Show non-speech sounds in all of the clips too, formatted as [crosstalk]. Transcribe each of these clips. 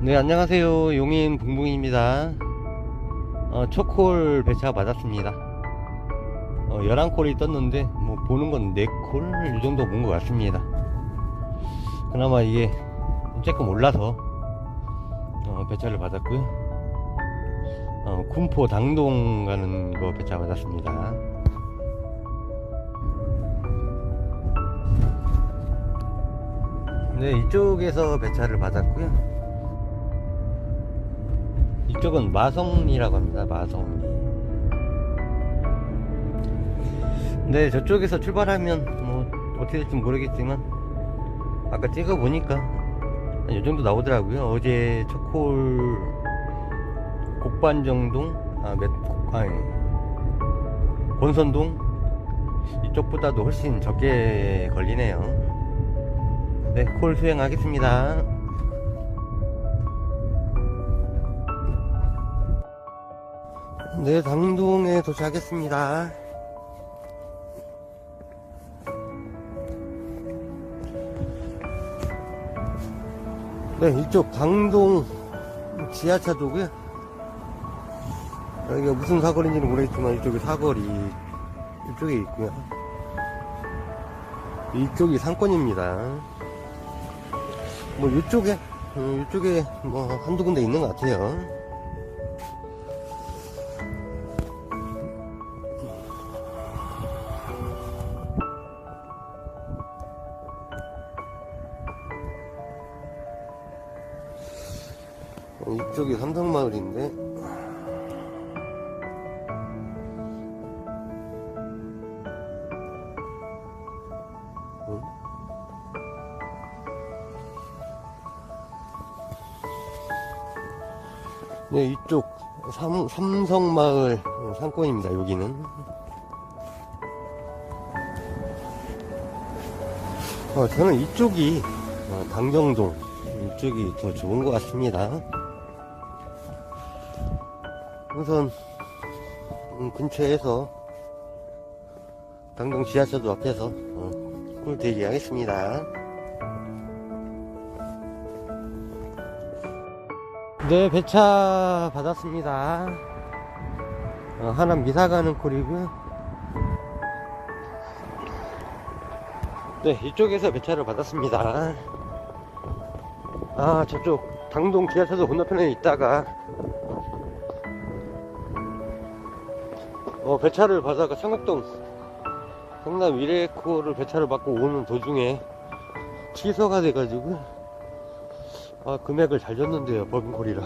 네 안녕하세요. 용인 붕붕입니다. 어, 초콜 배차 받았습니다. 어, 11콜이 떴는데 뭐 보는 건 4콜 이 정도 본 것 같습니다. 그나마 이게 조금 올라서 어, 배차를 받았고요. 어, 군포 당동 가는 거 배차 받았습니다. 네 이쪽에서 배차를 받았고요 이쪽은 마성리라고 합니다. 마성리. 네, 저쪽에서 출발하면 뭐 어떻게 될지 모르겠지만 아까 찍어 보니까 이 정도 나오더라고요. 어제 초콜 곡반정동 아, 몇, 곡, 아니 권선동 이쪽보다도 훨씬 적게 걸리네요. 네, 콜 수행하겠습니다. 네, 당동에 도착했습니다. 네, 이쪽 당동 지하차도고요. 여기가 무슨 사거리인지는 모르겠지만 이쪽에 사거리 이쪽에 있고요. 이쪽이 상권입니다. 뭐 이쪽에 음, 이쪽에 뭐 한두 군데 있는 것 같아요. 이쪽이 삼성마을인데. 응? 네 이쪽 삼, 삼성마을 어, 상권입니다 여기는. 어, 저는 이쪽이 어, 당정동. 이쪽이 더 좋은 것 같습니다 우선 음, 근처에서 당동 지하철도 앞에서 어, 꿀 대기하겠습니다. 네, 배차 받았습니다. 어, 하남 미사 가는 콜이고요. 네, 이쪽에서 배차를 받았습니다. 아, 저쪽 당동 지하철도 건너편에 있다가 어, 배차를 받아가 창덕동 성남 위례코를 배차를 받고 오는 도중에 취소가 돼가지고 아 금액을 잘 줬는데요 법인콜이라.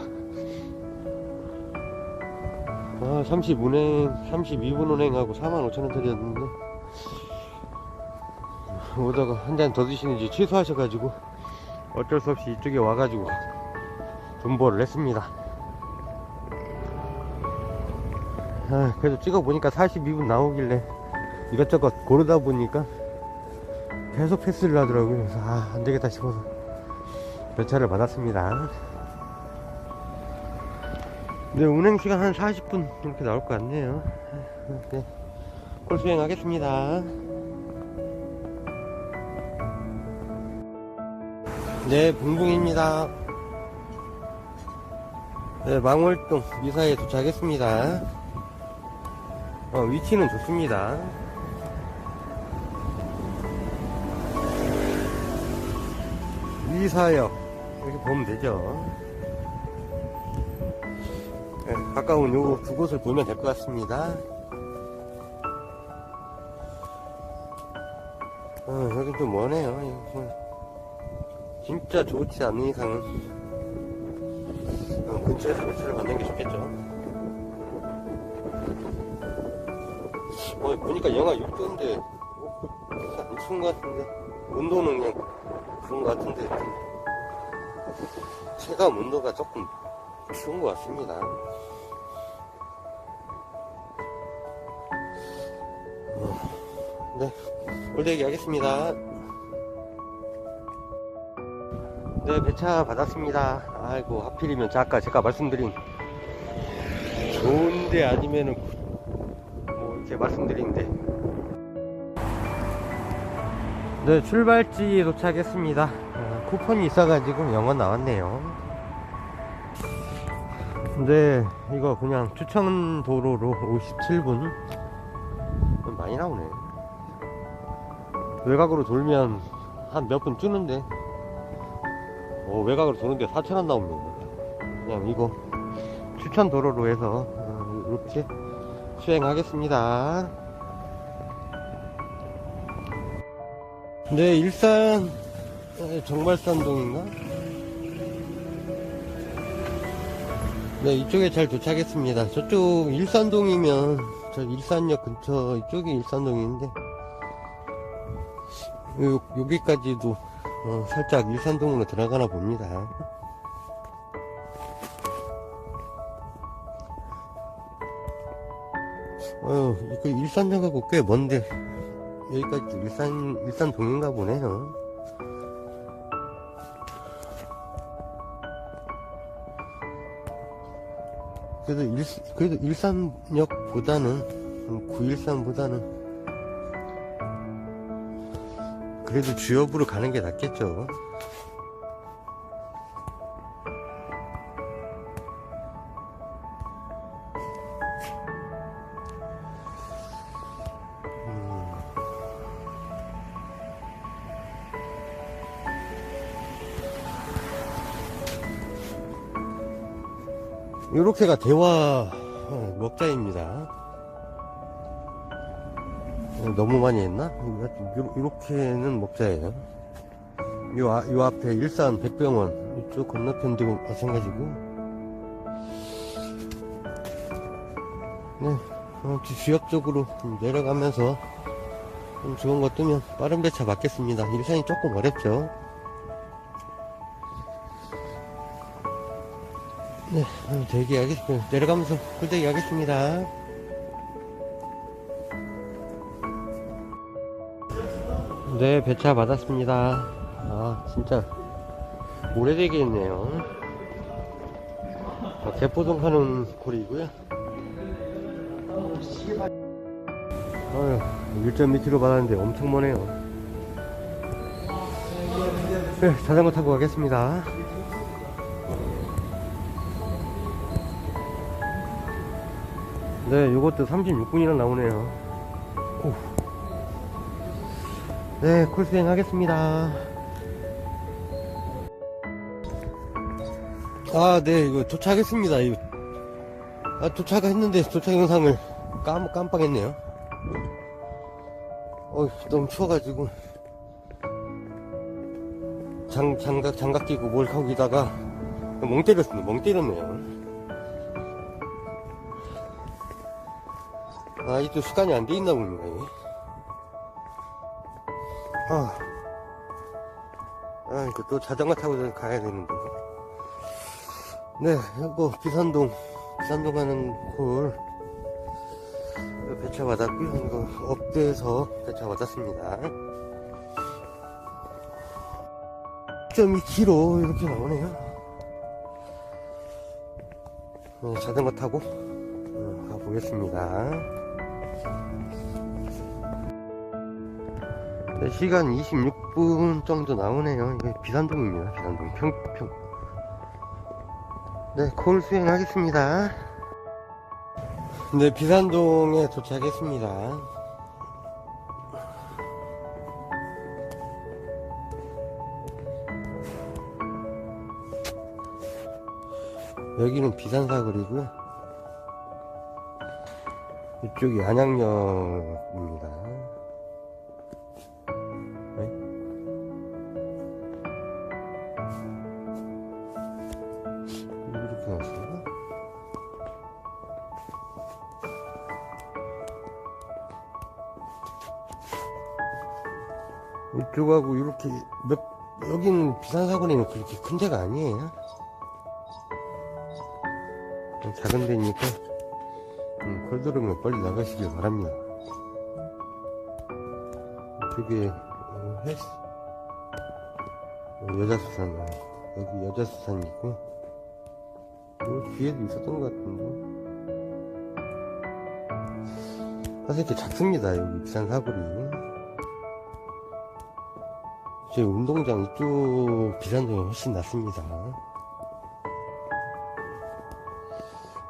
아 30운행 32분 운행하고 45,000원짜리였는데. 오다가 한 잔 더 드시는지 취소하셔가지고 어쩔 수 없이 이쪽에 와가지고 존버를 했습니다 아, 그래도 찍어보니까 42분 나오길래 이것저것 고르다 보니까 계속 패스를 하더라고요. 그래서 아, 안 되겠다 싶어서 몇 차를 받았습니다. 네, 운행 시간 한 40분 이렇게 나올 것 같네요. 네, 콜 수행하겠습니다. 네, 붕붕입니다. 네, 망월동 미사에 도착했습니다. 어, 위치는 좋습니다. 위사역 이렇게 보면 되죠. 네, 가까운 요 두 곳을 보면 될 것 같습니다. 어, 여기 좀 머네요. 진짜 좋지 않은 이상은 어, 근처에서 배치를 받는 게 좋겠죠. 어, 보니까 영하 6도인데 안 추운 것 같은데 온도는 그냥 그런 것 같은데 체감 온도가 조금 추운 것 같습니다. 어, 네, 올대기 하겠습니다. 네, 배차 받았습니다. 아이고, 하필이면 아까 제가 말씀드린 좋은데 아니면은 뭐 이렇게 말씀드린데. 네 출발지에 도착했습니다. 어, 쿠폰이 있어가지고 영어 나왔네요. 근데 이거 그냥 추천 도로로 57분. 많이 나오네. 외곽으로 돌면 한 몇분 뜨는데? 오, 외곽으로 도는데 4천원 나옵니다. 그냥 이거 추천 도로로 해서 어, 이렇게 수행하겠습니다. 네 일산 에, 정말산동인가? 네 이쪽에 잘 도착했습니다. 저쪽 일산동이면 저 일산역 근처 이쪽이 일산동인데 요, 여기까지도 어, 살짝 일산동으로 들어가나 봅니다 어휴 이거 일산역하고 꽤 먼데 여기까지 일산 일산동인가 보네요 그래도 일, 그래도 일산역보다는 913보다는 그래도 주역으로 가는 게 낫겠죠. 요렇게가 대화 어, 먹자입니다. 어, 너무 많이 했나? 요- 요렇게는 먹자예요. 요, 아- 요 앞에 일산 백병원 이쪽 건너편도 마찬가지고 네 어, 주- 주역 쪽으로 좀 내려가면서 좀 좋은 거 뜨면 빠른 배차 맞겠습니다. 일산이 조금 어렵죠. 네, 어, 대기하겠습니다. 내려가면서 꿀대기 하겠습니다. 네, 배차 받았습니다. 아, 진짜 오래되겠네요. 아, 개포동 하는 콜이고요. 어휴, 1.2km 받았는데 엄청 머네요. 네, 자전거 타고 가겠습니다. 네, 요것도 36분이나 나오네요. 오. 네, 콜 수행 하겠습니다. 아, 네, 이거 도착했습니다. 이거. 아, 도착했는데 도착 영상을 깜, 깜빡했네요. 어, 너무 추워가지고. 장, 장갑, 장갑 끼고 뭘 하고 있다가 멍 때렸습니다. 멍 때렸네요. 아, 이또 습관이 안 돼 있나. 이게. 아, 아, 이거 또 자전거 타고 가야 되는데. 네, 이거 비산동, 비산동 가는 콜. 배차 받았고요. 이거 업대에서 배차 받았습니다. 1.2km 이렇게 나오네요. 네, 자전거 타고 어, 가보겠습니다. 네, 시간 26분 정도 나오네요. 이게 비산동입니다. 비산동 평평. 네, 콜 수행하겠습니다. 네, 비산동에 도착했습니다. 여기는 비산사거리고요. 이쪽이 안양역입니다. 이쪽하고 이렇게 몇 여기는 비산사거리는 그렇게 큰 데가 아니에요. 좀 작은 데니까 음, 걸 들으면 빨리 나가시길 바랍니다. 이쪽에 어, 헬스 어, 여자수산 여기 여자수산이 있고 요 뒤에도 있었던 것 같은데 사실 이렇게 작습니다 여기 비산 사거리 저희 운동장 이쪽 비산동이 훨씬 낫습니다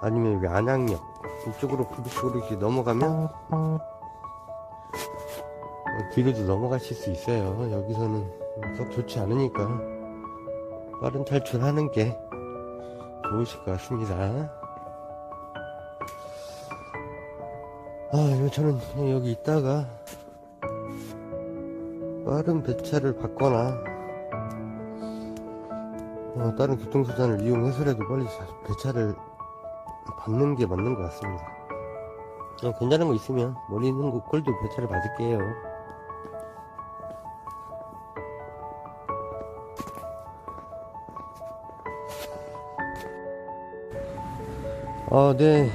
아니면 여기 안양역 이쪽으로 부르시고 이렇게 넘어가면 어, 뒤로도 넘어가실 수 있어요. 여기서는 썩 좋지 않으니까 빠른 탈출하는 게 좋으실 것 같습니다. 아, 이거 저는 여기 있다가 빠른 배차를 받거나 어, 다른 교통수단을 이용해서라도 빨리 자- 배차를 받는 게 맞는 것 같습니다. 어, 괜찮은 거 있으면 멀리 있는 거 꼴도 배차를 받을게요. 어, 네,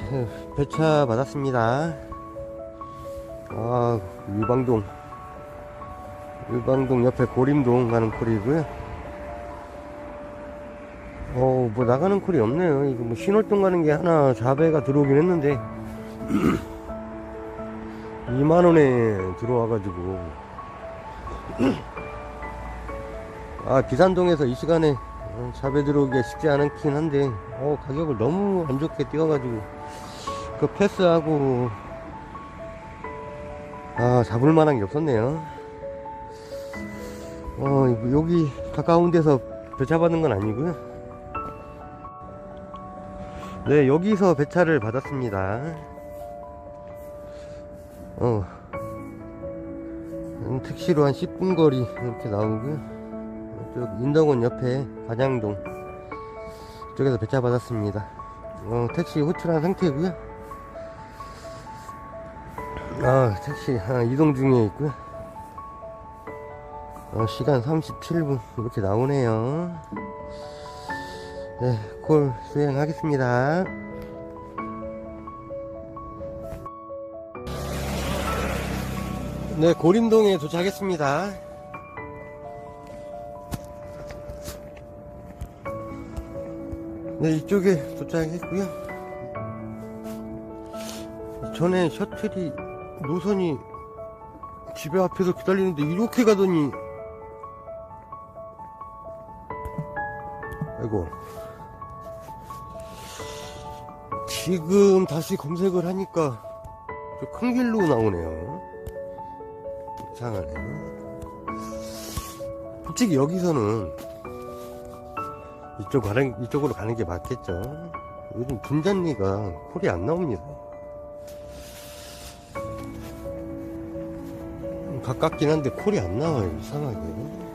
배차 받았습니다. 아, 유방동. 유방동 옆에 고림동 가는 콜이고요. 어, 뭐 나가는 콜이 없네요. 이거 뭐 신월동 가는 게 하나 4배가 들어오긴 했는데 [clears throat] 2만 원에 들어와가지고 [clears throat] 아 비산동에서 이 시간에 어, 4배 들어오기가 쉽지 않긴 한데 어 가격을 너무 안 좋게 띄워가지고 그 패스하고 아 잡을 만한 게 없었네요. 어 여기 가까운 데서 배차받는 건 아니고요. 네, 여기서 배차를 받았습니다. 어. 음, 택시로 한 10분 거리 이렇게 나오고요. 이쪽 인덕원 옆에 반양동 이쪽에서 배차 받았습니다. 어, 택시 호출한 상태고요. 아, 택시 아, 이동 중에 있고요. 어, 시간 37분 이렇게 나오네요. 네, 콜 수행하겠습니다. 네, 고림동에 도착했습니다. 네, 이쪽에 도착했고요. 전에 셔틀이 노선이 집에 앞에서 기다리는데 이렇게 가더니 아이고 지금 다시 검색을 하니까 저큰 길로 나오네요. 이상하네. 솔직히 여기서는 이쪽 가는, 이쪽으로 가는 게 맞겠죠. 요즘 분잔리가 콜이 안 나옵니다. 가깝긴 한데 콜이 안 나와요, 이상하게.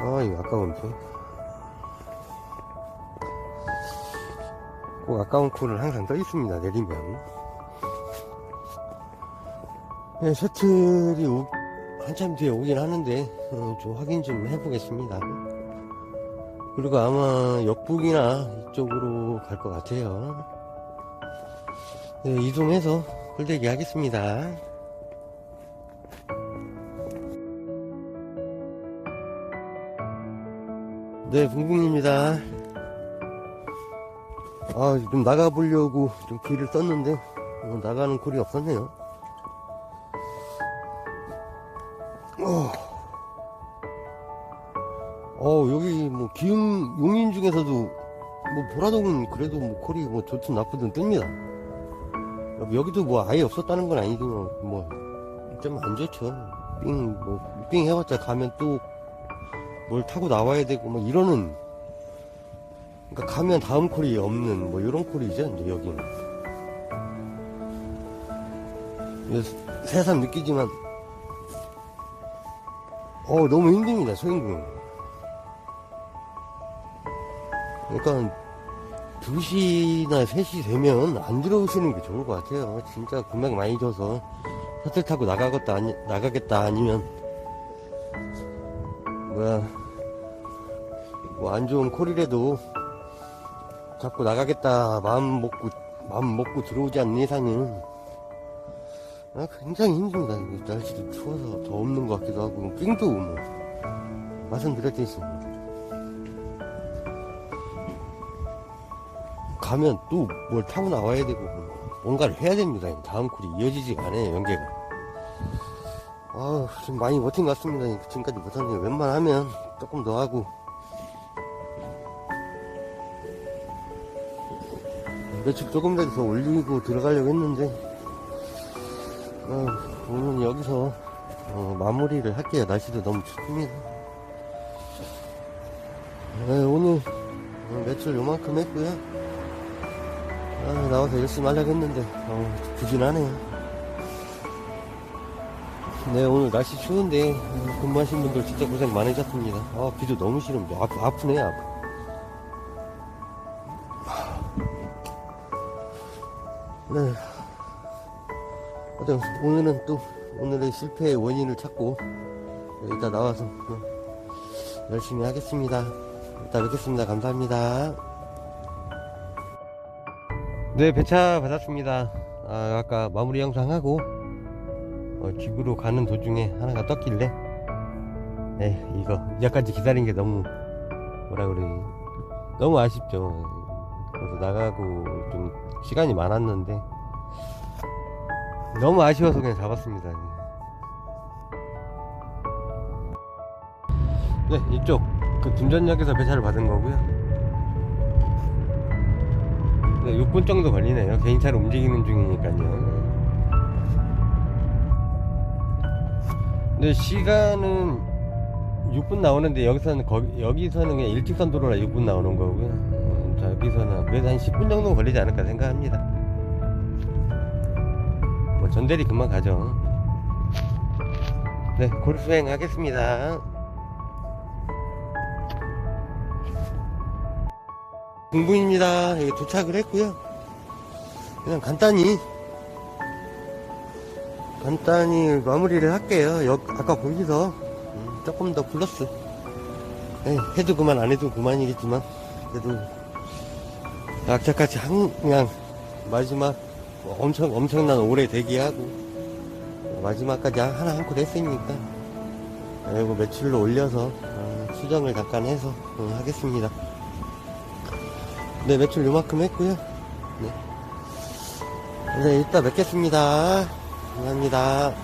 아, 이거 아까운데. 꼭 아까운 콜은 항상 떠 있습니다, 내리면. 네, 셔틀이 오- 한참 뒤에 오긴 하는데, 어, 좀 확인 좀 해보겠습니다. 그리고 아마 역북이나 이쪽으로 갈 것 같아요. 네, 이동해서 홀대기 하겠습니다. 네, 붕붕입니다. 아, 좀 나가보려고 좀 길을 썼는데, 어, 나가는 콜이 없었네요. 어, 어, 여기 뭐, 기흥, 용인 중에서도, 뭐, 보라동은 그래도 뭐, 콜이 뭐, 좋든 나쁘든 뜹니다. 여기- 여기도 뭐, 아예 없었다는 건 아니지만, 뭐, 좀 안 좋죠. 삥, 뭐, 삥 해봤자 가면 또, 뭘 타고 나와야 되고, 뭐, 이러는, 그러니까 가면 다음 콜이 없는 뭐 이런 콜이죠 이제 여기는. 새삼 느끼지만 어 너무 힘듭니다 소행궁 그러니까 2시나 3시 되면 안 들어오시는 게 좋을 것 같아요. 진짜 금방 많이 줘서 셔틀 타고 나가겠다 아니, 나가겠다 아니면. 뭐야 뭐 안 좋은 콜이라도 자꾸 나가겠다 마음 먹고 마음 먹고 들어오지 않는 이상은 아, 굉장히 힘듭니다. 날씨도 추워서 더 없는 것 같기도 하고 삥도 뭐 말씀드렸듯이 가면 또 뭘 타고 나와야 되고 뭔가를 해야 됩니다. 다음 쿨이 이어지지가 않아요 연계가. 아, 좀 많이 버틴 것 같습니다. 지금까지 못하는데 웬만하면 조금 더 하고 매출 조금 더 올리고 들어가려고 했는데, 어, 오늘 여기서 어, 마무리를 할게요. 날씨도 너무 춥습니다. 네, 오늘 어, 매출 요만큼 했고요. 아, 나와서 열심히 하려고 했는데, 어, 부진하네요. 네, 오늘 날씨 추운데, 어, 근무하신 분들 진짜 고생 많으셨습니다. 아, 비도 너무 싫은데, 아, 아프네요, 아파. 네. 어떤 오늘은 또 오늘의 실패의 원인을 찾고 이따 나와서 또 열심히 하겠습니다. 이따 뵙겠습니다. 감사합니다. 네, 배차 받았습니다. 아, 아까 마무리 영상 하고 어, 집으로 가는 도중에 하나가 떴길래 네, 이거 이제까지 기다린 게 너무 뭐라 그래 너무 아쉽죠. 그래서 나가고 좀 시간이 많았는데 너무 아쉬워서 그냥 잡았습니다. 네, 이쪽 그 둔전역에서 배차를 받은 거고요. 네, 6분 정도 걸리네요. 개인차로 움직이는 중이니까요. 근데 시간은 6분 나오는데 여기서는 거기, 여기서는 그냥 일직선 도로라 6분 나오는 거고요. 음, 저기서는 그래도 한 10분 정도 걸리지 않을까 생각합니다. 뭐 전대리 금방 가죠. 네, 골수행 하겠습니다. 공부입니다. 여기 도착을 했고요. 그냥 간단히 간단히 마무리를 할게요. 여, 아까 거기서 음, 조금 더 플러스. 네, 해도 그만 안 해도 그만이겠지만 그래도 악착같이 한 그냥 마지막 뭐 엄청 엄청난 오래 대기하고 마지막까지 하나 한콜 했으니까 그리고 매출로 올려서 어, 수정을 잠깐 해서 어, 하겠습니다. 네 매출 요만큼 했고요. 네. 네 이따 뵙겠습니다. 감사합니다.